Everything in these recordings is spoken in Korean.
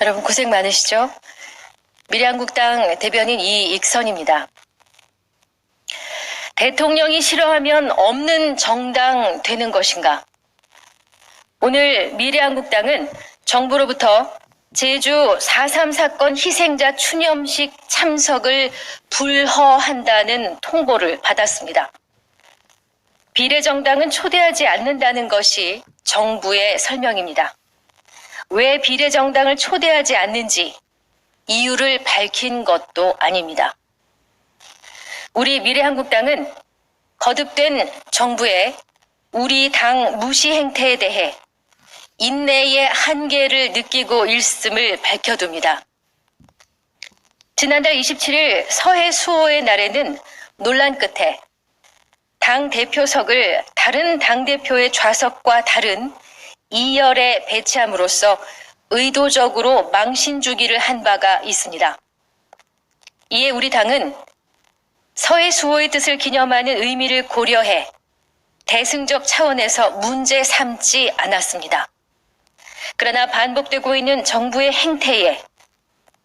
여러분 고생 많으시죠? 미래한국당 대변인 이익선입니다. 대통령이 싫어하면 없는 정당 되는 것인가? 오늘 미래한국당은 정부로부터 제주 4.3 사건 희생자 추념식 참석을 불허한다는 통보를 받았습니다. 비례정당은 초대하지 않는다는 것이 정부의 설명입니다. 왜 비례정당을 초대하지 않는지 이유를 밝힌 것도 아닙니다. 우리 미래한국당은 거듭된 정부의 우리 당 무시 행태에 대해 인내의 한계를 느끼고 있음을 밝혀둡니다. 지난달 27일 서해 수호의 날에는 논란 끝에 당 대표석을 다른 당 대표의 좌석과 다른 2열에 배치함으로써 의도적으로 망신 주기를 한 바가 있습니다. 이에 우리 당은 서해 수호의 뜻을 기념하는 의미를 고려해 대승적 차원에서 문제 삼지 않았습니다. 그러나 반복되고 있는 정부의 행태에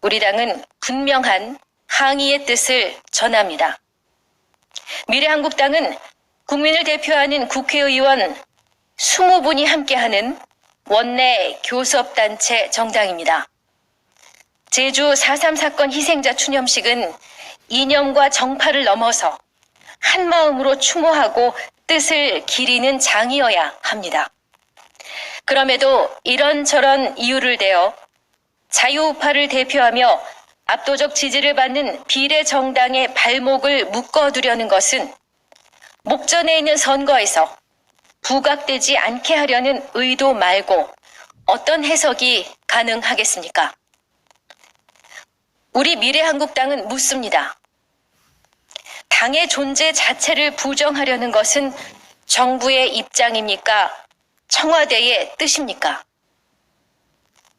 우리 당은 분명한 항의의 뜻을 전합니다. 미래한국당은 국민을 대표하는 국회의원 20분이 함께하는 원내 교섭단체 정당입니다. 제주 4.3 사건 희생자 추념식은 이념과 정파를 넘어서 한마음으로 추모하고 뜻을 기리는 장이어야 합니다. 그럼에도 이런저런 이유를 대어 자유우파를 대표하며 압도적 지지를 받는 비례 정당의 발목을 묶어두려는 것은 목전에 있는 선거에서 부각되지 않게 하려는 의도 말고 어떤 해석이 가능하겠습니까? 우리 미래한국당은 묻습니다. 당의 존재 자체를 부정하려는 것은 정부의 입장입니까? 청와대의 뜻입니까?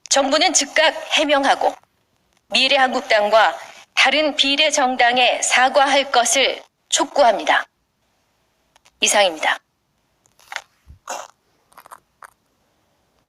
정부는 즉각 해명하고 미래한국당과 다른 비례 정당에 사과할 것을 촉구합니다. 이상입니다.